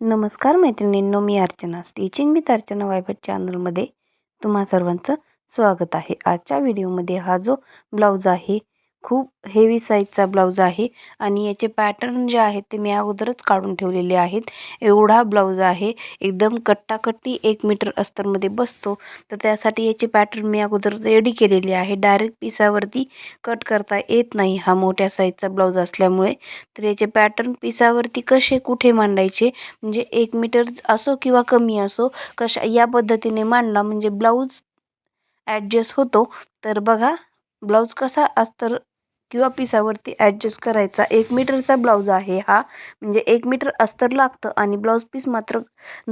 नमस्कार मैत्रिणींनो मी अर्चना. स्टिचिंग विथ अर्चना वायफट चॅनलमध्ये तुम्हा सर्वांचं स्वागत आहे. आजच्या व्हिडिओमध्ये हा जो ब्लाऊज आहे खूप हेवी साईजचा ब्लाऊज आहे. आणि याचे पॅटर्न जे आहेत ते मी अगोदरच काढून ठेवलेले आहेत. एवढा ब्लाऊज आहे एकदम कट्टाकट्टी एक मीटर अस्तरमध्ये बसतो. तर त्यासाठी याचे पॅटर्न मी अगोदर रेडी केलेले आहे. डायरेक्ट पिसावरती कट करता येत नाही हा मोठ्या साईजचा ब्लाऊज असल्यामुळे. तर याचे पॅटर्न पिसावरती कसे कुठे मांडायचे? म्हणजे एक मीटर असो किंवा कमी असो कशा या पद्धतीने मांडला? म्हणजे ब्लाऊज ॲडजस्ट होतो. तर बघा ब्लाऊज कसा अस्तर किंवा पिसावरती ॲडजस्ट करायचा. एक मीटरचा ब्लाऊज आहे हा. म्हणजे एक मीटर अस्तर लागतं आणि ब्लाऊज पीस मात्र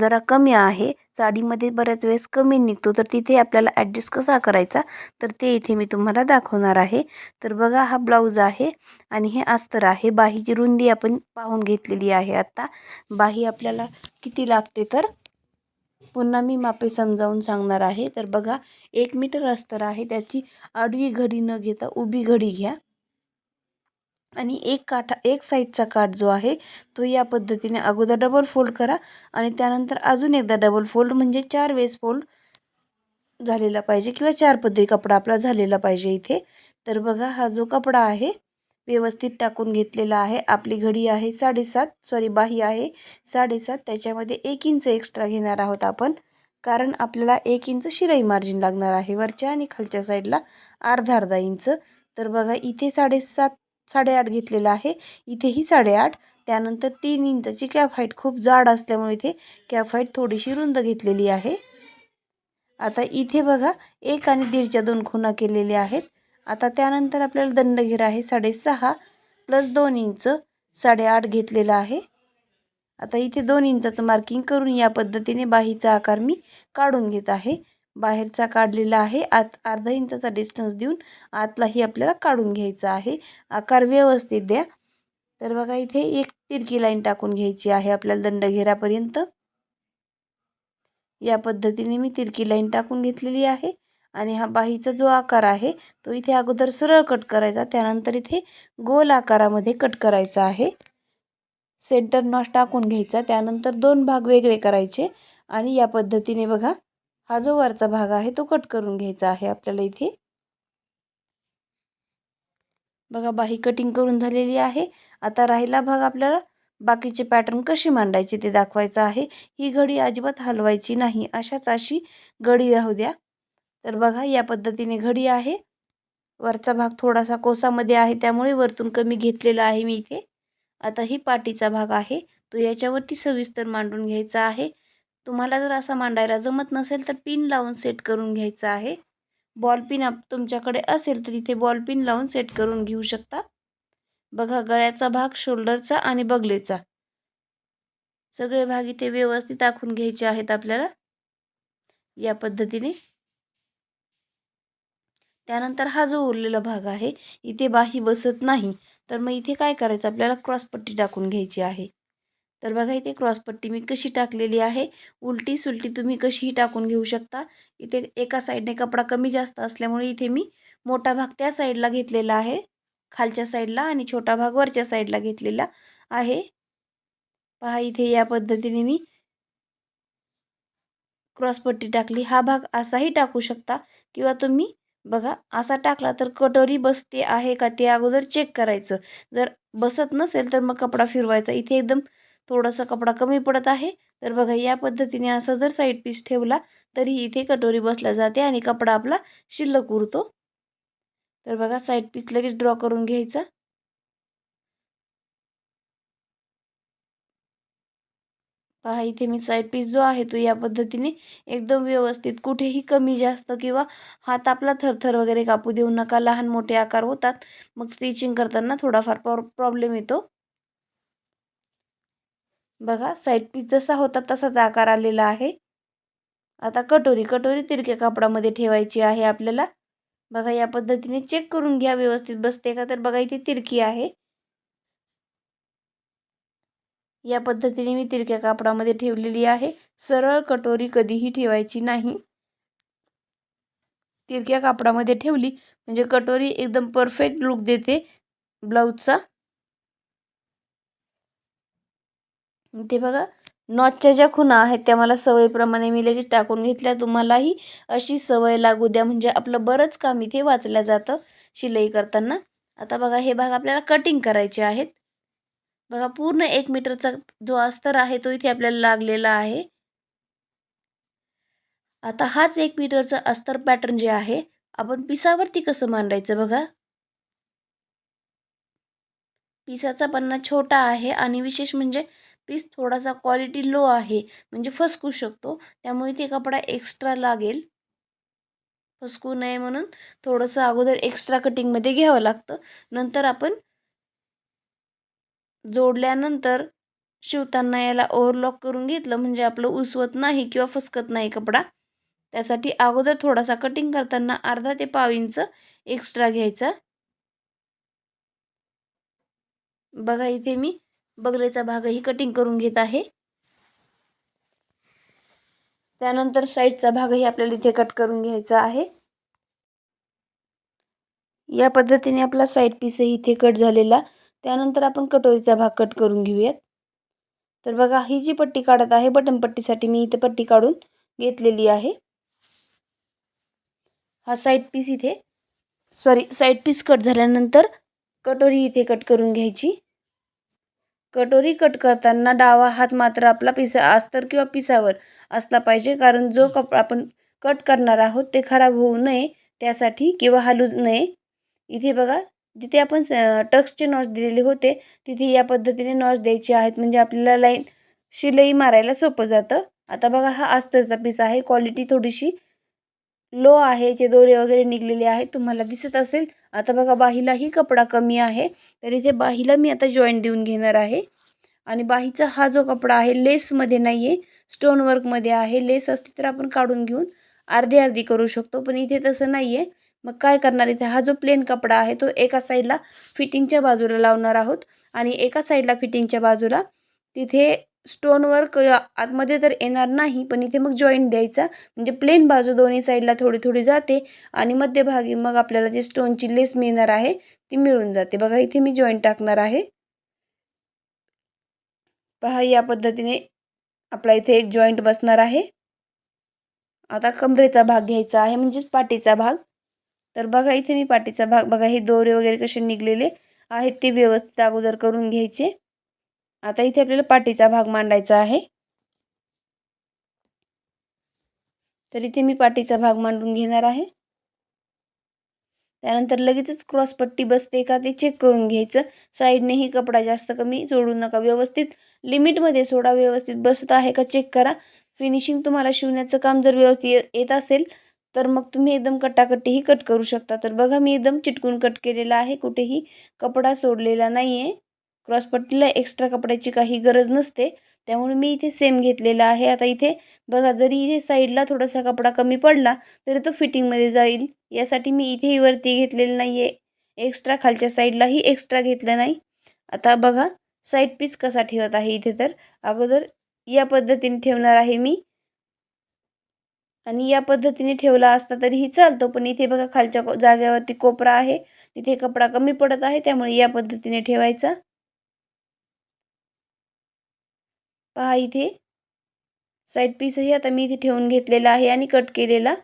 जरा कमी आहे. साडीमध्ये बऱ्याच वेळेस कमी निघतो. तर तिथे आपल्याला ॲडजस्ट कसा करायचा? तर ते इथे मी तुम्हाला दाखवणार आहे. तर बघा हा ब्लाऊज आहे आणि हे अस्तर आहे. बाहीची रुंदी आपण पाहून घेतलेली आहे आत्ता बाही आपल्याला किती लागते तर? पुन्हा मी मापे समजावून सांगणार आहे. तर बघा एक मीटर अस्तर आहे. त्याची आडवी घडी न घेता उभी घडी घ्या. आणि एक काठा एक साईजचा काठ जो आहे तो या पद्धतीने अगोदर डबल फोल्ड करा आणि त्यानंतर अजून एकदा डबल फोल्ड म्हणजे चार वेस फोल्ड झालेला पाहिजे किंवा चार पदरी कपडा आपला झालेला पाहिजे इथे. तर बघा हा जो कपडा आहे व्यवस्थित टाकून घेतलेला आहे. आपली घडी आहे साडेसात सॉरी बाही आहे साडेसात. त्याच्यामध्ये एक इंच एक्स्ट्रा घेणार आहोत आपण कारण आपल्याला एक इंच शिलाई मार्जिन लागणार आहे वरच्या आणि खालच्या साईडला अर्धा अर्धा इंच तर बघा इथे साडेसात साडेआठ घेतलेला आहे. इथेही साडेआठ. त्यानंतर तीन इंचाची कॅप हाईट खूप जाड असल्यामुळे इथे कॅप हाईट थोडीशी रुंद घेतलेली आहे. आता इथे बघा एक आणि दीडच्या दोन खुणा केलेल्या आहेत. आता त्यानंतर आपल्याला दंडघेर आहे साडेसहा प्लस दोन इंच साडेआठ घेतलेला आहे. आता इथे दोन इंचाचं मार्किंग करून या पद्धतीने बाहीचा आकार मी काढून घेत आहे. बाहेरचा काढलेला आहे. आत अर्धा इंचाचा डिस्टन्स देऊन आतलाही आपल्याला काढून घ्यायचा आहे. आकार व्यवस्थित द्या. तर बघा इथे एक तिरकी लाईन टाकून घ्यायची आहे आपल्याला दंडघेरापर्यंत. या पद्धतीने मी तिरकी लाईन टाकून घेतलेली आहे. आणि हा बाहीचा जो आकार आहे तो इथे अगोदर सरळ कट करायचा. त्यानंतर इथे गोल आकारामध्ये कट करायचा आहे. सेंटर नॉश टाकून घ्यायचा. त्यानंतर दोन भाग वेगळे करायचे. आणि या पद्धतीने बघा हा जो वरचा भाग आहे तो कट करून घ्यायचा आहे आपल्याला इथे. बघा बाही कटिंग करून झालेली आहे. आता राहिला भाग आपल्याला बाकीचे पॅटर्न कसे मांडायचे ते दाखवायचं आहे. ही घडी अजिबात हलवायची नाही. अशाच अशी घडी राहू द्या. तर बघा या पद्धतीने घडी आहे. वरचा भाग थोडासा कोसामध्ये आहे त्यामुळे वरतून कमी घेतलेला आहे मी इथे. आता ही पाटीचा भाग आहे. तो याच्यावरती सविस्तर मांडून घ्यायचा आहे. तुम्हाला जर असा मांडायला जमत नसेल तर पिन लावून सेट करून घ्यायचा आहे. बॉल पिन आप तुमच्याकडे असेल तर इथे बॉल पिन लावून सेट करून घेऊ शकता. बघा गळ्याचा भाग शोल्डरचा आणि बगलेचा. सगळे भाग इथे व्यवस्थित आखून घ्यायचे आहेत आपल्याला. या पद्धतीने. त्यानंतर हा जो उरलेला भाग आहे इथे बाही बसत नाही. तर मग इथे काय करायचं? आपल्याला क्रॉसपट्टी टाकून घ्यायची आहे. तर बघा इथे क्रॉसपट्टी मी कशी टाकलेली आहे. उलटी सुलटी तुम्ही कशीही टाकून घेऊ शकता. इथे एका साईडने कपडा कमी जास्त असल्यामुळे इथे मी मोठा भाग त्या साईडला घेतलेला आहे. खालच्या साईडला आणि छोटा भाग वरच्या साईडला घेतलेला आहे. पहा इथे या पद्धतीने मी क्रॉसपट्टी टाकली. हा भाग असाही टाकू शकता किंवा तुम्ही बघा असा टाकला तर कटोरी बसते आहे का ते अगोदर चेक करायचं. जर बसत नसेल तर मग कपडा फिरवायचा. इथे एकदम थोडासा कपडा कमी पडत आहे. तर बघा या पद्धतीने असं जर साईड पीस ठेवला तरी इथे कटोरी बसल्या जाते आणि कपडा आपला शिल्लक उरतो. तर बघा साईड पीस लगेच ड्रॉ करून घ्यायचा. पहा इथे मी साईड पीस जो आहे तो या पद्धतीने एकदम व्यवस्थित कुठेही कमी जास्त किंवा हात आपला थरथर वगैरे कापू देऊ नका. लहान मोठे आकार होतात. मग स्टिचिंग करताना थोडाफार प्रॉब्लेम येतो. बघा साईड पीस जसा होता तसाच आकार आलेला आहे. आता कटोरी कटोरी तिरक्या कापडामध्ये ठेवायची आहे आपल्याला. बघा या पद्धतीने चेक करून घ्या व्यवस्थित बसते का तर बघा इथे तिरकी आहे. या पद्धतीने मी तिरक्या कापडामध्ये ठेवलेली आहे. सरळ कटोरी कधीही ठेवायची नाही. तिरक्या कापडामध्ये ठेवली म्हणजे कटोरी एकदम परफेक्ट लुक देते ब्लाऊजचा. ते बघा नॉचच्या ज्या खुणा आहेत त्या मला सवयीप्रमाणे मी लगेच टाकून घेतल्या. तुम्हालाही अशी सवय लागू द्या. म्हणजे आपलं बरंच काम इथे वाचलं जातं शिलाई करताना. आता बघा हे भाग आपल्याला कटिंग करायचे आहेत. बघा पूर्ण एक मीटरचा जो अस्तर आहे तो इथे आपल्याला लागलेला आहे. आता हाच एक मीटरचा अस्तर पॅटर्न जे आहे आपण पिसावरती कसं मांडायचं बघा? पिसाचा पन्ना छोटा आहे आणि विशेष म्हणजे पीस थोडासा क्वालिटी लो आहे म्हणजे फसकू शकतो. त्यामुळे ते कपडा एक्स्ट्रा लागेल. फसकू नये म्हणून थोडंसं अगोदर एक्स्ट्रा कटिंगमध्ये घ्यावं लागतं. नंतर आपण जोडल्यानंतर शिवताना याला ओव्हरलॉक करून घेतलं म्हणजे आपलं उसवत नाही किंवा फसकत नाही कपडा. त्यासाठी अगोदर थोडासा कटिंग करताना अर्धा ते पाव इंच एक्स्ट्रा घ्यायचा. बघा इथे मी बगलेचा भागही कटिंग करून घेत आहे. त्यानंतर साईडचा भागही आपल्याला इथे कट करून घ्यायचा आहे. या पद्धतीने आपला साईड पीसही इथे कट झालेला. त्यानंतर आपण कटोरीचा भाग कट करून घेऊयात. तर बघा ही जी पट्टी काढत आहे बटन पट्टीसाठी मी इथे पट्टी काढून घेतलेली आहे. हा साईड पीस इथे सॉरी साईड पीस कट झाल्यानंतर कटोरी इथे कट करून घ्यायची. कटोरी कट करताना डावा हात मात्र आपला पिसा अस्तर किंवा पिसावर असला पाहिजे कारण जो कप आपण कट करणार आहोत ते खराब होऊ नये त्यासाठी किंवा हलू नये. इथे बघा जिथे आपण टक्सचे नॉच दिलेले होते तिथे या पद्धतीने नॉच द्यायचे आहेत. म्हणजे आपल्याला लाईन शिलाई मारायला सोपं जातं. आता बघा हा अस्तरचा पीस आहे. क्वालिटी थोडीशी लो आहे जे दोरे वगैरे निघलेले आहेत तुम्हाला दिसत असेल. आता बघा बाहीलाही कपडा कमी आहे. तर इथे बाहीला मी आता जॉईंट देऊन घेणार आहे. आणि बाहीचा हा जो कपडा आहे लेसमध्ये नाही आहे स्टोन वर्कमध्ये आहे. लेस असते तर आपण काढून घेऊन अर्धी अर्धी करू शकतो. पण इथे तसं नाही आहे मग काय करणार इथे? हा जो प्लेन कपडा आहे तो एका साईडला फिटिंगच्या बाजूला लावणार आहोत. आणि एका साईडला फिटिंगच्या बाजूला तिथे स्टोनवर्क आतमध्ये तर येणार नाही पण इथे मग जॉईंट द्यायचा. म्हणजे प्लेन बाजू दोन्ही साईडला थोडी थोडी जाते आणि मध्यभागी मग आपल्याला जे स्टोनची लेस मिळणार आहे ती मिळून जाते. बघा इथे मी जॉईंट टाकणार आहे. पहा या पद्धतीने आपला इथे एक जॉईंट बसणार आहे. आता कमरेचा भाग घ्यायचा आहे म्हणजेच पाठीचा भाग. तर बघा इथे मी पाठीचा भाग बघा हे दोरे वगैरे कसे निघलेले आहेत ते व्यवस्थित अगोदर करून घ्यायचे. आता इथे आपल्याला पाठीचा भाग मांडायचा आहे. तर इथे मी पाठीचा भाग मांडून घेणार आहे. त्यानंतर लगेचच क्रॉसपट्टी बसते का ते चेक करून घ्यायचं. साईडनेही कपडा जास्त कमी सोडू नका. व्यवस्थित लिमिटमध्ये सोडा. व्यवस्थित बसत आहे का चेक करा. फिनिशिंग तुम्हाला शिवण्याचं काम जर व्यवस्थित येत असेल तर मग तुम्ही एकदम कटाकटीही कट करू शकता. तर बघा मी एकदम चिटकून कट केलेला आहे. कुठेही कपडा सोडलेला नाही आहे क्रॉसपट्टीला एक्स्ट्रा कपड्याची काही गरज नसते. त्यामुळे मी इथे सेम घेतलेला आहे. आता इथे बघा जरी इथे साईडला थोडासा कपडा कमी पडला तरी तो फिटिंगमध्ये जाईल. यासाठी मी इथेही वरती घेतलेलं नाही आहे एक्स्ट्रा खालच्या साईडलाही एक्स्ट्रा घेतलं नाही. आता बघा साईड पीस कसा ठेवत आहे इथे तर. अगोदर या पद्धतीने ठेवणार आहे मी. आणि या पद्धतीने ठेवला असता तरीही चालतो. पण इथे बघा खालच्या जागेवरती कोपरा आहे. तिथे कपडा कमी पडत आहे त्यामुळे या पद्धतीने ठेवायचा. पहा इथे. साईड पीसही आता मी इथे ठेवून घेतलेला आहे आणि कट केलेला.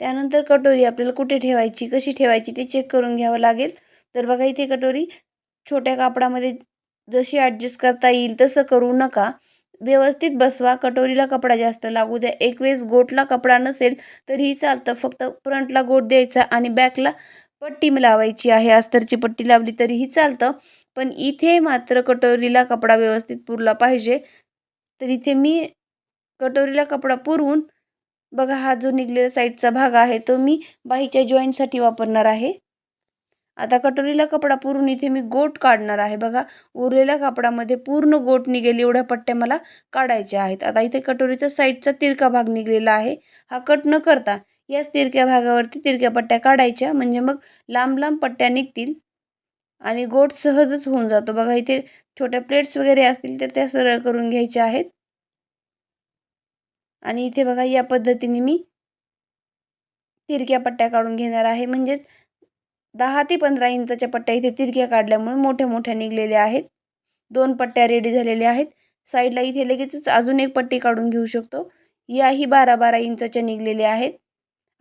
त्यानंतर कटोरी आपल्याला कुठे ठेवायची कशी ठेवायची ते चेक करून घ्यावं लागेल. तर बघा इथे कटोरी छोट्या कापडामध्ये जशी ॲडजस्ट करता येईल तसं करू नका. व्यवस्थित बसवा कटोरीला कपडा जास्त लागू द्या. एक वेळेस गोटला कपडा नसेल तरीही चालतं. फक्त फ्रंटला गोट द्यायचा आणि बॅकला पट्टी लावायची आहे. अस्तरची पट्टी लावली तरीही चालतं. पण इथे मात्र कटोरीला कपडा व्यवस्थित पुरला पाहिजे. तर इथे मी कटोरीला कपडा पुरवून बघा हा जो निघलेला साईडचा भाग आहे तो मी बाहीच्या जॉईंटसाठी वापरणार आहे. आता कटोरीला कपडा पुरून इथे मी गोट काढणार आहे. बघा उरलेल्या कापडामध्ये पूर्ण गोट निघेल एवढ्या पट्ट्या मला काढायच्या आहेत. आता इथे कटोरीचा साईडचा तिरका भाग निघलेला आहे. हा कट न करता याच तिरक्या भागावरती तिरक्या पट्ट्या काढायच्या. म्हणजे मग लांब लांब पट्ट्या निघतील आणि गोट सहजच होऊन जातो. बघा इथे छोट्या प्लेट्स वगैरे असतील तर त्या सरळ करून घ्यायच्या आहेत. आणि इथे बघा या पद्धतीने मी तिरक्या पट्ट्या काढून घेणार आहे. म्हणजेच दहा ते पंधरा इंचाच्या पट्ट्या इथे तिरक्या काढल्यामुळे मोठ्या मोठ्या निघलेल्या आहेत. दोन पट्ट्या रेडी झालेल्या आहेत. साईडला इथे लगेचच अजून एक पट्टी काढून घेऊ शकतो. याही बारा बारा इंचाच्या निघलेल्या आहेत.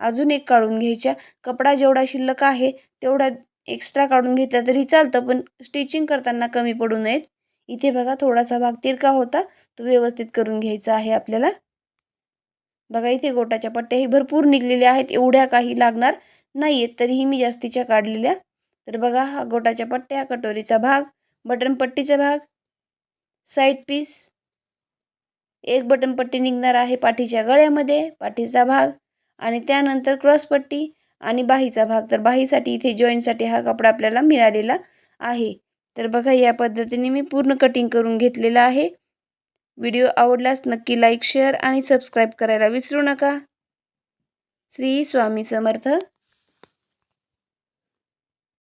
अजून एक काढून घ्यायच्या. कपडा जेवढा शिल्लक आहे तेवढा एक्स्ट्रा काढून घेतला तरी चालतं पण स्टिचिंग करताना कमी पडू नयेत. इथे बघा थोडासा भाग तिरका होता तो व्यवस्थित करून घ्यायचा आहे आपल्याला. बघा इथे गोटाच्या पट्ट्याही भरपूर निघलेल्या आहेत एवढ्या काही लागणार नाही आहेत तरीही मी जास्तीच्या काढलेल्या. तर बघा हा गोटाच्या पट्ट्या कटोरीचा भाग बटन पट्टीचा भाग साईड पीस एक बटन पट्टी निघणार आहे पाठीच्या गळ्यामध्ये पाठीचा भाग आणि त्यानंतर क्रॉसपट्टी आणि बाहीचा भाग. तर बाहीसाठी इथे जॉईंटसाठी हा कपडा आपल्याला मिळालेला आहे. तर बघा या पद्धतीने मी पूर्ण कटिंग करून घेतलेला आहे. व्हिडिओ आवडलास नक्की लाईक शेअर आणि सबस्क्राईब करायला विसरू नका. श्री स्वामी समर्थ.